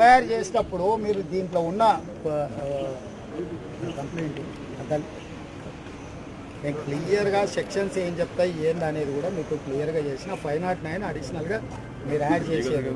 FIR చేసేటప్పుడు మీరు దీంట్లో ఉన్న కంప్లైంట్ నేను క్లియర్గా సెక్షన్స్ ఏం చెప్తాయి ఏంది అనేది కూడా మీకు క్లియర్గా చేసిన ఫైవ్ నాట్ నైన్ అడిషనల్గా మీరు యాడ్ చేసేది.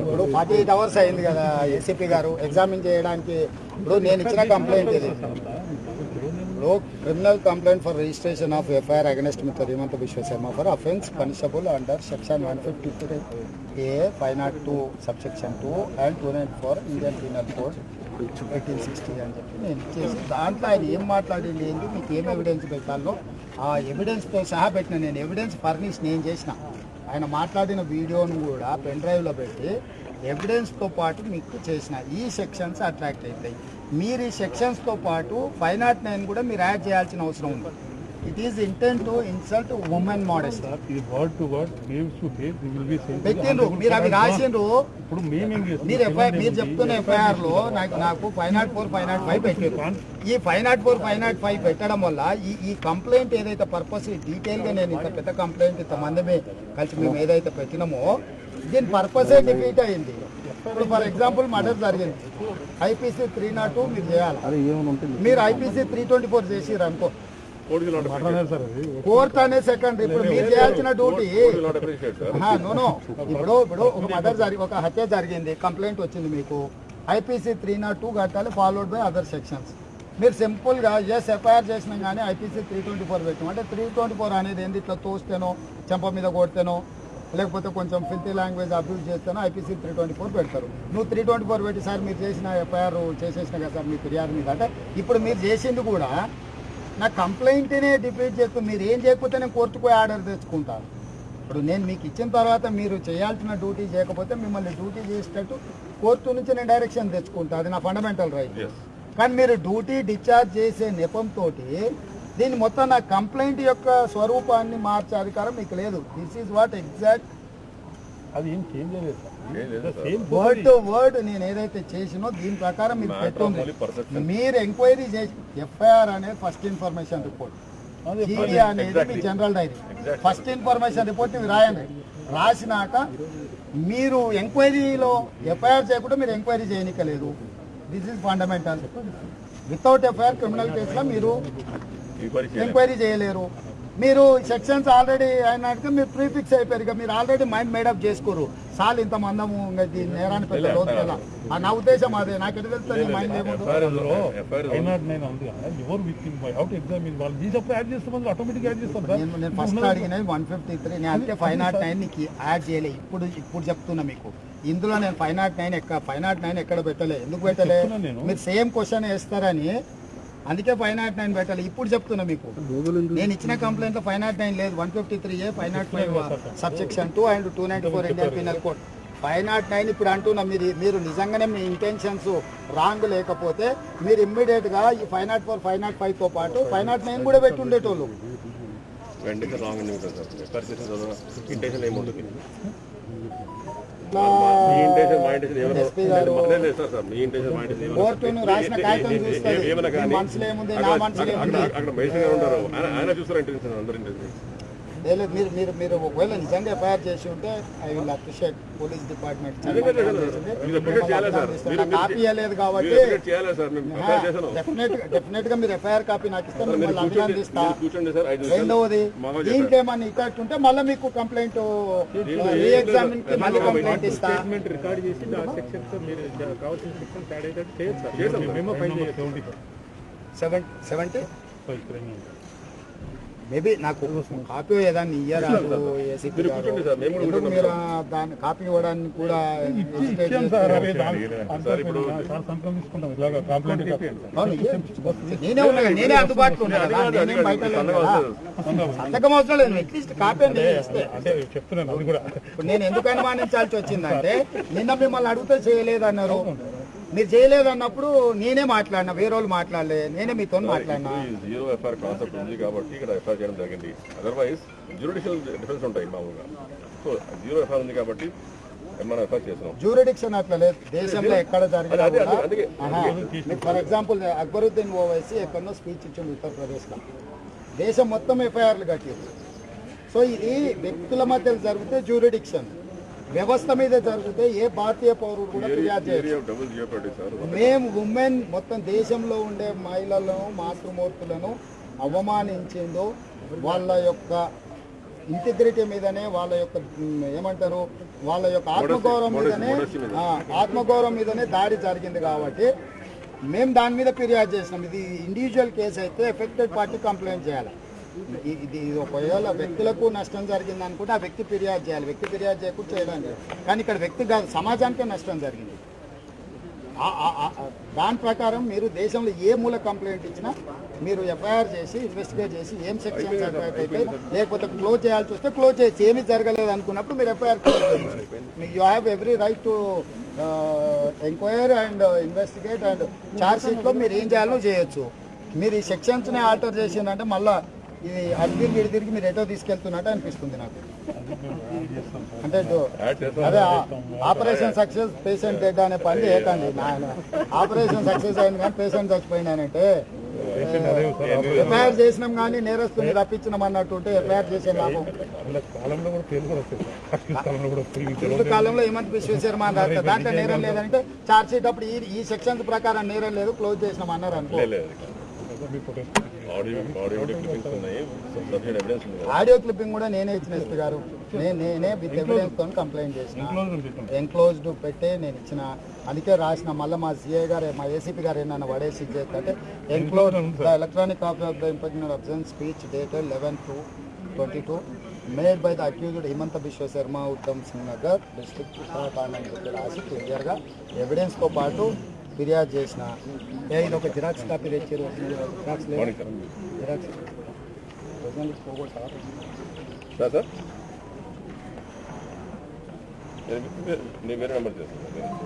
ఇప్పుడు ఫార్టీ ఎయిట్ అవర్స్ అయింది కదా ఏసీపీ గారు ఎగ్జామిన్ చేయడానికి ఇప్పుడు నేను ఇచ్చిన కంప్లైంట్ ఇది. లో criminal complaint for registration of FIR against mister Himanta Vishwasharma for offence punishable under section one fifty three A five not two sub section two and two nine four Indian penal code eighteen sixty అని చెప్పి నేను ఇచ్చేసి దాంట్లో ఆయన ఏం మాట్లాడింది ఏంటి? మీకు ఏం ఎవిడెన్స్ పెట్టాలో ఆ ఎవిడెన్స్తో సహా పెట్టిన నేను ఎవిడెన్స్ ఫర్నిష్ నేను చేసిన. ఆయన మాట్లాడిన వీడియోను కూడా పెన్ డ్రైవ్లో పెట్టి ఎవిడెన్స్తో పాటు మీకు చేసిన ఈ సెక్షన్స్ అట్రాక్ట్ అవుతాయి. మీరు ఈ సెక్షన్స్తో పాటు ఫైవ్ నాట్ నైన్ కూడా మీరు యాడ్ చేయాల్సిన అవసరం ఉంది. It is intent to insult women modest పెట్టిండ్రు మీరు అవి రాసిండ్రు. ఇప్పుడు మీరు ఎఫ్ఐఆర్ మీరు చెప్తున్న ఎఫ్ఐఆర్లో నాకు నాకు five not four five not five పెట్టారు ఈ five not four five not five పెట్టడం వల్ల ఈ ఈ కంప్లైంట్ ఏదైతే పర్పస్ డీటెయిల్గా నేను ఇంత పెద్ద కంప్లైంట్ ఇంత మంది కలిసి మేము ఏదైతే పెట్టినామో దీని పర్పసే డిఫీట్ అయింది. ఇప్పుడు ఫర్ ఎగ్జాంపుల్ మర్డర్ జరిగింది. ఐపీసీ త్రీ నాట్ టూ మీరు చేయాలి? మీరు ఐపీసీ త్రీ ట్వంటీ ఫోర్ చేసిరు అనుకో. అట్లనే సార్ అది కోర్ట్ అనే సెకండ్ ఇప్పుడు మీరు చేయాల్సిన డ్యూటీ నోనో ఇప్పుడు ఇప్పుడు ఒక మర్డర్ జరిగి ఒక హత్య జరిగింది కంప్లైంట్ వచ్చింది మీకు. ఐపీసీ త్రీ నాట్ టూ కట్టాలి ఫాలోడ్ బై అదర్ సెక్షన్స్ మీరు సింపుల్గా ఎస్ ఎఫ్ఐఆర్ చేసినాం కానీ ఐపీసీ త్రీ ట్వంటీ ఫోర్ పెట్టాం అంటే త్రీ ట్వంటీ ఫోర్ అనేది ఏంది? ఇట్లా తోస్తేనో చెంప మీద కొడితేనో లేకపోతే కొంచెం ఫిల్తీ లాంగ్వేజ్ అబ్యూజ్ చేస్తేనో ఐపీసీ త్రీ ట్వంటీ ఫోర్ పెడతారు. నువ్వు త్రీ ట్వంటీ ఫోర్ పెట్టి సార్ మీరు చేసిన ఎఫ్ఐఆర్ చేసేసిన కదా సార్ మీ ఫిర్యాదు మీద. అంటే ఇప్పుడు మీరు చేసింది కూడా నా కంప్లైంట్నే డిఫీట్ చేస్తూ మీరు ఏం చేయకపోతే నేను కోర్టుకు పోయి ఆర్డర్ తెచ్చుకుంటాను ఇప్పుడు నేను మీకు ఇచ్చిన తర్వాత మీరు చేయాల్సిన డ్యూటీ చేయకపోతే మిమ్మల్ని డ్యూటీ చేసేటట్టు కోర్టు నుంచి నేను డైరెక్షన్ తెచ్చుకుంటా. అది నా ఫండమెంటల్ రైట్ కానీ మీరు డ్యూటీ డిశ్చార్జ్ చేసే నెపంతో దీన్ని మొత్తం నా కంప్లైంట్ యొక్క స్వరూపాన్ని మార్చే అధికారం మీకు లేదు. దిస్ ఈజ్ వాట్ ఎగ్జాక్ట్ అది ఏం చేంజ్ చేయలేదు వర్డ్ టు వర్డ్ నేను ఏదైతే చేసినో దీని ప్రకారం మీరు పెట్టుంది మీరు ఎంక్వైరీ చేసి ఎఫ్ఐఆర్ అనేది ఫస్ట్ ఇన్ఫర్మేషన్ రిపోర్ట్ జీడీ అనేది మీ general diary first information report మీరు రాయండి. రాసినాక మీరు ఎంక్వైరీలో ఎఫ్ఐఆర్ చేయకుండా మీరు enquiry చేయనికలేదు. This is fundamental without FIR criminal కేసులో మీరు ఎంక్వైరీ చేయలేరు. మీరు సెక్షన్స్ ఆల్రెడీ అయినాక మీరు ప్రీఫిక్స్ అయిపోయారు. ఇక మీరు ఆల్రెడీ మైండ్ మేడప్ చేసుకోరు. సాల్ ఇంత మందము నేరాన్ని పెద్ద లోతు కదా ఆ నా ఉద్దేశం అదే. నాకు ఎటు తెలుస్తుంది మైండ్ ఏముందో ఫైవ్ నాట్ నైన్ ఫస్ట్ అడిగినది వన్ ఫిఫ్టీ త్రీ నేను అంటే ఫైవ్ నాట్ నైన్ నీకు యాడ్ చేయలే. ఇప్పుడు ఇప్పుడు చెప్తున్నా మీకు. ఇందులో నేను ఫైవ్ నాట్ నైన్ ఎక్కడ ఫైవ్ నాట్ నైన్ ఎక్కడ పెట్టలే? ఎందుకు పెట్టలే. మీరు సేమ్ క్వశ్చన్ వేస్తారని అందుకే ఫైవ్ నాట్ నైన్ పెట్టాలి ఇప్పుడు చెప్తున్నా మీకు. నేను ఇచ్చిన కంప్లైంట్లో ఫైవ్ నాట్ నైన్ లేదు. One fifty three A five not five subsection two and two ninety four Indian penal code five not nine ఇప్పుడు అంటున్నా మీరు మీరు నిజంగానే మీ ఇంటెన్షన్స్ రాంగ్ లేకపోతే మీరు ఇమ్మీడియట్గా ఈ five not four five not ఫైవ్తో పాటు ఫైవ్ నాట్ నైన్ కూడా పెట్టి ఉండేటోళ్ళు. కోర్టును రాసిన కాగితం మనసులో ఏముంది? నా మనసులో ఏముంది? ఆయన చూస్తారు ఇంటెన్షన్ అందరు లేదు మీరు మీరు మీరు ఒకవేళ నిజంగా ఎఫ్ఐఆర్ చేసి ఉంటే I will appreciate police department మీరు అప్రిషియేట్ చేయాలి సార్? మీరు కాపీ ఇవ్వలేదు కాబట్టి డెఫినెట్ డెఫినెట్గా మీరు ఎఫ్ఐఆర్ కాపీ నాకు ఇస్తే మీరు మిమ్మల్ని అభినందిస్తా. రెండవది దీంట్లో ఏమన్నా ఇఫెక్ట్ ఉంటే మళ్ళీ మీకు కంప్లైంట్ రీ ఎగ్జామిన్కి మళ్ళీ కంప్లైంట్ ఇస్తా. స్టేట్మెంట్ రికార్డ్ చేసి కావాల్సిన సెక్షన్స్ యాడ్ చేయొచ్చు seventy seven seventy five crime maybe నాకు కాపీ ఏదాన్ని ఇయ్యరాదు ఏసీపీ మీరు దాన్ని కాపీ ఇవ్వడానికి కూడా నేనే ఉన్నా నేనే అందుబాటులో ఉన్నా కదా, నేనేం బయట. సంతకం అవసరం లేదు. అట్లీస్ట్ కాపీ అంటే ఇప్పుడు నేను ఎందుకు అనుమానించాల్సి వచ్చిందంటే నిన్న మిమ్మల్ని అడిగితే చేయలేదన్నారు. మీరు చేయలేదన్నప్పుడు నేనే మాట్లాడినా వేరే వాళ్ళు మాట్లాడలే నేనే మీతో మాట్లాడినా. జీరో ఎఫ్ఐఆర్ కాన్సెప్ట్ ఉంది కాబట్టి ఇక్కడ ఎఫ్ఐఆర్ చేయడం జరిగింది. అదర్వైజ్ డిఫరెన్స్ ఉంటాయి మామూలుగా. సో జీరో ఎఫ్ఐఆర్ ఉంది కాబట్టి మనం ఎఫ్ఐఆర్ చేస్తున్నాం జ్యూరిడిక్షన్ అట్లా లేదు. దేశంలో ఎక్కడ జరిగినా. మీకు ఫర్ ఎగ్జాంపుల్ అక్బరుద్దీన్ ఓవైసీ ఎక్కడో స్పీచ్ ఇచ్చింది ఉత్తరప్రదేశ్లో. దేశం మొత్తం ఎఫ్ఐఆర్లు కట్టింది. సో ఇది వ్యక్తుల మధ్య జరిగితే జ్యూరిడిక్షన్ వ్యవస్థ మీద జరిగితే ఏ భారతీయ పౌరుడు కూడా ఫిర్యాదు సార్ మేము ఉమెన్ మొత్తం దేశంలో ఉండే మహిళలను మాతృమూర్తులను అవమానించిందో వాళ్ళ యొక్క ఇంటిగ్రిటీ మీదనే వాళ్ళ యొక్క ఏమంటారు వాళ్ళ యొక్క ఆత్మగౌరవం మీదనే ఆత్మగౌరవం మీదనే దాడి జరిగింది కాబట్టి మేము దాని మీద ఫిర్యాదు చేసినాం. ఇది ఇండివిజువల్ కేసు అయితే ఎఫెక్టెడ్ పార్టీ కంప్లైంట్ చేయాలి. ఇది ఇది ఒకవేళ వ్యక్తులకు నష్టం జరిగింది అనుకుంటే ఆ వ్యక్తి ఫిర్యాదు చేయాలి. వ్యక్తి ఫిర్యాదు చేయకుండా చేయడానికి. కానీ ఇక్కడ వ్యక్తి కాదు సమాజానికే నష్టం జరిగింది. దాని ప్రకారం మీరు దేశంలో ఏ మూల కంప్లైంట్ ఇచ్చినా మీరు ఎఫ్ఐఆర్ చేసి ఇన్వెస్టిగేట్ చేసి ఏం సెక్షన్స్ అట్రాక్ట్ అయితే లేకపోతే క్లోజ్ చేయాల్సి వస్తే క్లోజ్ చేసి ఏమీ జరగలేదు అనుకున్నప్పుడు మీరు ఎఫ్ఐఆర్ మీకు you have every right to enquire and investigate and charge షీట్లో మీరు ఏం చేయాలో చేయొచ్చు. మీరు ఈ సెక్షన్స్ని ఆల్టర్ చేసిందంటే మళ్ళీ ఇది ఇటు తిరిగి మీరు ఎటో తీసుకెళ్తున్నట్టు అనిపిస్తుంది నాకు. అంటే అదే ఆపరేషన్ సక్సెస్ పేషెంట్ డెడ్ అనే పని చేయకండి. నాయన ఆపరేషన్ సక్సెస్ అయింది కానీ పేషెంట్ చచ్చిపోయినానంటే ఎఫ్ఐఆర్ చేసినాం కానీ నేరస్తుని రప్పించినాం అన్నట్టు ఉంటే ఎఫ్ఐఆర్ చేసే లాభం. ఇలా కాలంలో హేమంత్ విశ్వేశ్వరమ అని రాస్తారు దాంట్లో? నేరం లేదంటే చార్జ్ షీట్ అప్పుడు ఈ సెక్షన్స్ ప్రకారం నేరం లేదు క్లోజ్ చేసినాం అన్నారు అనుకో. ఆడియో క్లిప్పింగ్ కూడా నేనే ఇచ్చిన ఎస్పీ గారు. నే- నేనే విత్ ఎవిడెన్స్తో కంప్లైంట్ చేసిన. ఎన్క్లోజ్డ్ పెట్టే నేను ఇచ్చిన. అందుకే రాసిన మళ్ళీ మా సిఐ గారు మా ఏసీపీ గారు ఏంటన్న పడేసి ఇచ్చేస్తే enclose the electronic copy of the impersonal obscene speech dated eleven two twenty two made by the accused Himanta Biswa Sharma Udham Singh Nagar district Uttarakhand అని చెప్పి రాసి క్లియర్గా ఎవిడెన్స్తో పాటు ఫిర్యాదు చేసిన ఇది ఒక జిరాక్స్ కాపీ తెచ్చారు జిరాక్స్ లేదు జిరాక్స్. పోగొట్టారా? నెంబర్ చేస్తాను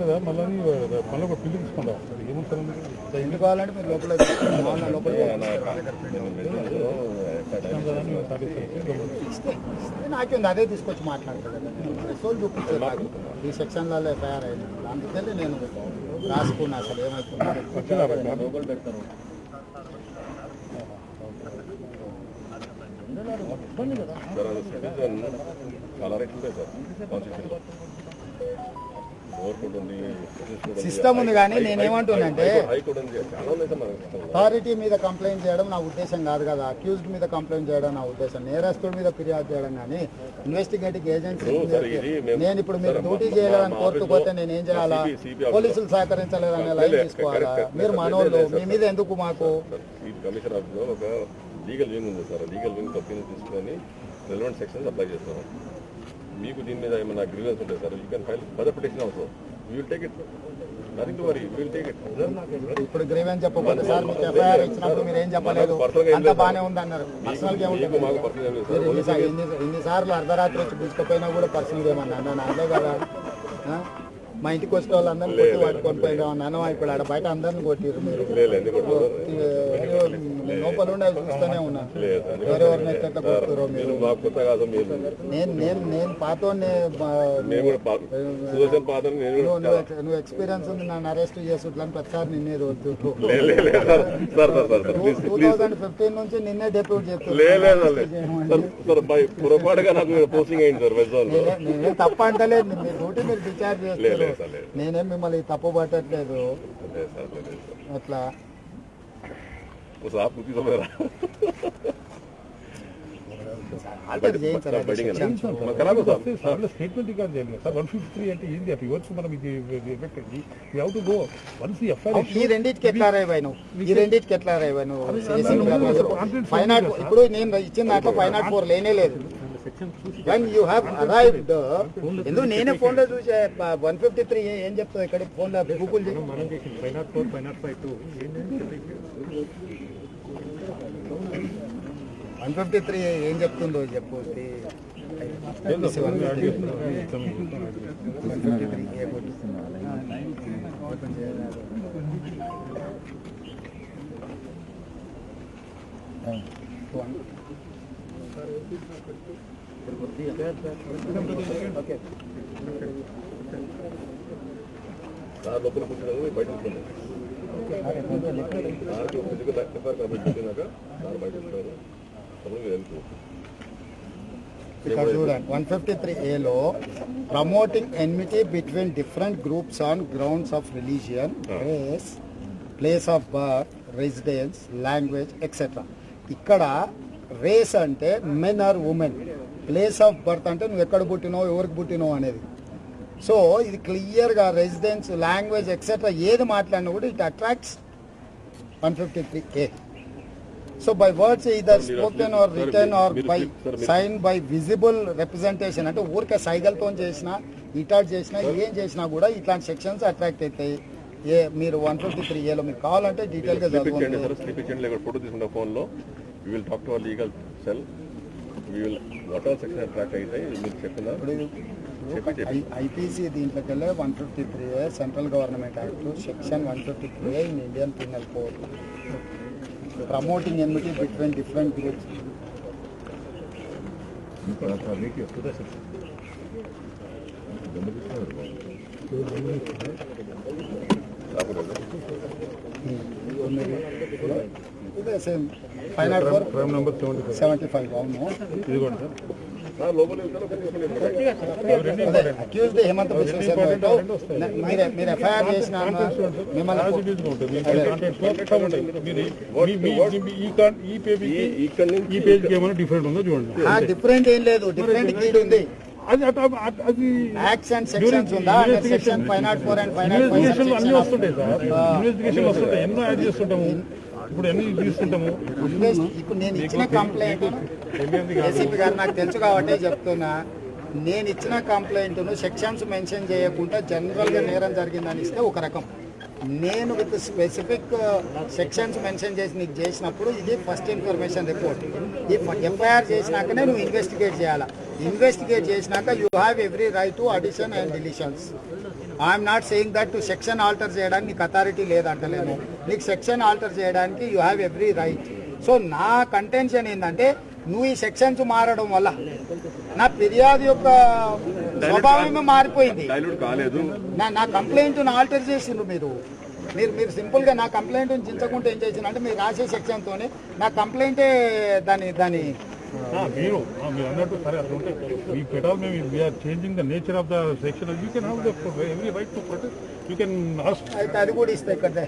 కదా మళ్ళీ మళ్ళీ ఒక పిల్లి తీసుకుంటాం ఏమంటారు కావాలంటే మీరు లోపల లోపల నాకేంది? అదే తీసుకొచ్చి మాట్లాడతాను రిసోల్ చూపించారు ఈ సెక్షన్లలో ఎఫ్ఐఆర్ అయింది అందుకని నేను రాసుకున్నా అసలు ఏమవుతుందో సార్ అది సిటిజన్ చాలా సార్ సిస్టమ్ ఉంది. కానీ నేనేమంటున్నానంటే. అథారిటీ మీద కంప్లైంట్ చేయడం నా ఉద్దేశం కాదు కదా. అక్యూజ్డ్ మీద కంప్లైంట్ చేయడం నా ఉద్దేశం. నేరస్తుడి మీద ఫిర్యాదు చేయడం కానీ ఇన్వెస్టిగేటింగ్ ఏజెన్సీ నేను ఇప్పుడు మీరు డ్యూటీ మా- చేయలేదని మా కోర్టుకు ఆఫీస్లో పోతే నేను ఏం చేయాలా? పోలీసులు సహకరించలేదనే లైన్ తీసుకోవాలా? మీరు. మనోళ్ళు మీ మీద ఎందుకు మాకు? లీగల్ వింగ్ ఉంది సార్? లీగల్ వింగ్ ఒపీనియన్ తీసుకొని రెలవెంట్ సెక్షన్స్ అప్లై చేస్తాం మీకు దీని మీద ఏమైనా గ్రీవెన్స్ ఉంటాయి sir you can file further petition also you will take it nothing to worry will take it ఇప్పుడు గ్రీవెన్స్ చెప్పకూడదు సార్ మీకు ఎఫ్ఐఆర్ ఇచ్చినప్పుడు మీరు ఏం చెప్పలేదు? అంత బాగానే ఉంది అన్నారు పర్సనల్గా మీకు మాకు పర్సనల్ అర్ధరాత్రి వచ్చి పిలుచుకపోయినా కూడా పర్సనల్ ఏమన్నా అన్నాను? అదే కదా? మా ఇంటికి వచ్చే వాళ్ళందరినీ కొట్టి పట్టుకొని పోయినా అన్నాను ఇప్పుడు ఆడ బయట అందరిని కొట్టిరు మీరు. లోపల ఉండి అది చూస్తూనే ఎందుకు ఎవరెవరిని ఎట్లా కొడుతురో మీరు మీరు. మీరు నేను నేను నేను పాతోనే నేను కూడా పా- సుదర్శన్ పాత్ర నేను కూడా నువ్వు ఎక్స్పీరియన్స్ ఉంది నన్ను అరెస్ట్ చేసుట్లని ప్రతిసారి నిన్నే టూ థౌజండ్ ఫిఫ్టీన్ నుంచి నిన్నే డెప్యూట్. చెప్తాను పొరపాటుగా నాకు పోస్టింగ్ అయింది సార్ నేనే- తప్ప అంటలేదు మీ డ్యూటీ మీరు డిశ్చార్జ్ లేదు చేస్తారు. నేనేం మిమ్మల్ని తప్పు పట్టట్లేదు అట్లా ಸ್ಟೇಟ್ಮೆಂಟ್ ಈಗ ಸರ್ ಒನ್ ಫಿಫ್ಟಿ ತ್ರೀ ಅಂತ ఏంది అప్పుడు ఇవ్వచ్చు మనం ఇది ఎఫెక్ట్కి you have to go once the FIR ఈ రెండిటికి ఎట్లా రాయబాయి నువ్వు ఈ రెండిటికి ఎట్లా రాయబాయి నువ్వు ఫైవ్ నాట్ ఇప్పుడు నేను ఇచ్చిన దాంట్లో ఫైవ్ నాట్ ఫోర్ లేనే లేదు సెక్షన్ యూ హ్యావ్ అరైవ్డ్ ఎందుకు నేనే ఫోన్లో చూసే? వన్ ఫిఫ్టీ త్రీ ఏం చెప్తుంది ఇక్కడ? ఫోన్లో Google four five one fifty three ఏం చెప్తుందో చెప్పు. వన్ ఫిఫ్టీ త్రీ ఏ లోపల కూర్చున్నాము బయట కూర్చున్నాము సార్కి ఫిజికల్ ఎఫ్ఐఆర్ కాబట్టి పెట్టినాక సార్ బయట ఉంటారు అప్పుడు మీరు వెళ్ళిపోవచ్చు ఇక్కడ చూడండి వన్ ఫిఫ్టీ త్రీ ఏలో promoting enmity between different groups on grounds of religion race place of birth residence language etcetera ఇక్కడ రేస్ అంటే men or women place of birth అంటే నువ్వు ఎక్కడ పుట్టినావు ఎవరికి పుట్టినావు అనేది. సో ఇది క్లియర్గా రెసిడెన్స్ లాంగ్వేజ్ ఎక్సెట్రా ఏది మాట్లాడినా కూడా it attracts one fifty three A so by words either spoken or written or by sign by visible representation అంటే ఊరికే సైగల్తో చేసినా ఇటాట్ చేసినా ఏం చేసినా కూడా ఇట్లాంటి సెక్షన్స్ అట్రాక్ట్ అవుతాయి. ఏ మీరు వన్ ఫిఫ్టీ త్రీ ఏలో మీకు కావాలంటే డీటెయిల్గా తీసుకుంటే ఫోన్లో we will talk to our legal cell we will what all section attract అయితే మీరు చెప్పిన చెప్పి చెప్పి ఐపీసీ దీంట్లోకి వెళ్ళి one fifty three A central government act section one fifty three A in Indian penal code promoting enmity between different groups రాకూడదు ఇదే same five not four prime number seventy five అవును. ఇదిగోండి అక్యూజ్డ్ హేమంత్ మీరు మీరు FIR చేసిన మిమ్మల్ని different ఉందో చూడండి. డిఫరెంట్ ఏం లేదు. డిఫరెంట్ గీడ్ ఉంది. అది అది సెక్షన్స్ ఉందా? Section five not four and five not అన్ని ఫైవ్ వస్తుంటాయి సార్. ఇన్వెస్టిగేషన్ వస్తుంటాయి. ఎన్నో యాడ్ చేస్తుంటాము. ఇప్పుడు ఎన్ని తీసుకుంటాము? ఇప్పుడు నేను ఇచ్చిన కంప్లైంట్ ఏసీపీ గారు నాకు తెలుసు కాబట్టి చెప్తున్నా. నేను ఇచ్చిన కంప్లైంట్ సెక్షన్స్ మెన్షన్ చేయకుండా జనరల్గా నేరం జరిగిందని ఇస్తే ఒక రకం. నేను విత్ స్పెసిఫిక్ సెక్షన్స్ మెన్షన్ చేసి నీకు చేసినప్పుడు ఇది ఫస్ట్ ఇన్ఫర్మేషన్ రిపోర్ట్ ఈ ఎఫ్ఐఆర్ చేసినాకనే నువ్వు ఇన్వెస్టిగేట్ చేయాలా. ఇన్వెస్టిగేట్ చేసినాక you have every right to addition and deletions I'm not saying that to section alter చేయడానికి నీకు అథారిటీ లేదంటలేను. నీకు సెక్షన్ ఆల్టర్ చేయడానికి you have every right so నా కంటెన్షన్ ఏంటంటే నువ్వు ఈ సెక్షన్స్ మారడం వల్ల నా ఫిర్యాదు యొక్క స్వభావమే మారిపోయింది. నా నా కంప్లైంట్ ఆల్టర్ చేసిండ్రు మీరు. మీరు మీరు సింపుల్గా నా కంప్లైంట్ చించకుండా ఏం చేసిన అంటే మీరు రాసే సెక్షన్తోనే నా కంప్లైంటే దాని దాని ఆ, మీరు ఆ, మీరు అన్నట్టు సరే అట్లా ఉంటే ఈ పెటాల్ మేము we're changing the nature of the section you can have the every right to protect you can ask అయితే అది కూడా ఇస్తాయి ఇక్కడ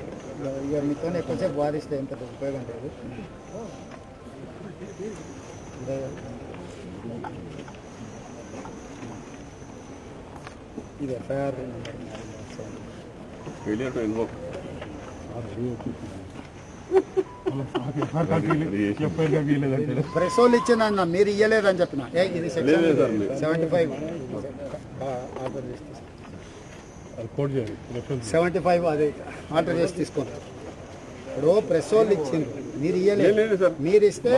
ఇక మీతో ఎక్కువసేపు వాదిస్తే ఎంత ఉపయోగం లేదు ఇదే. ఇది FIR failure to invoke FIR వీలేదంటే press వాళ్ళు ఇచ్చిందన్న మీరు ఇయ్యలేదని చెప్పిన ఇది సెవెంటీ ఫైవ్ సెవెంటీ ఫైవ్ అది ఆర్డర్ చేసి తీసుకోండి ఇప్పుడు ప్రెస్ వాళ్ళు ఇచ్చింది మీరు ఇయ్యలేదు మీరు ఇస్తే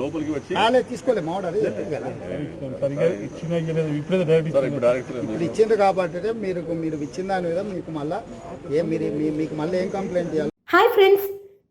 లోపలికి వచ్చి తీసుకోలేదు తీసుకోలే ఇప్పుడు కాబట్టి మీరు మీరు ఇచ్చిన దాని మీద మీకు మళ్ళీ ఏం మీరు మీ- మీకు మళ్ళీ ఏం కంప్లైంట్ చేయాలి హాయ్ ఫ్రెండ్స్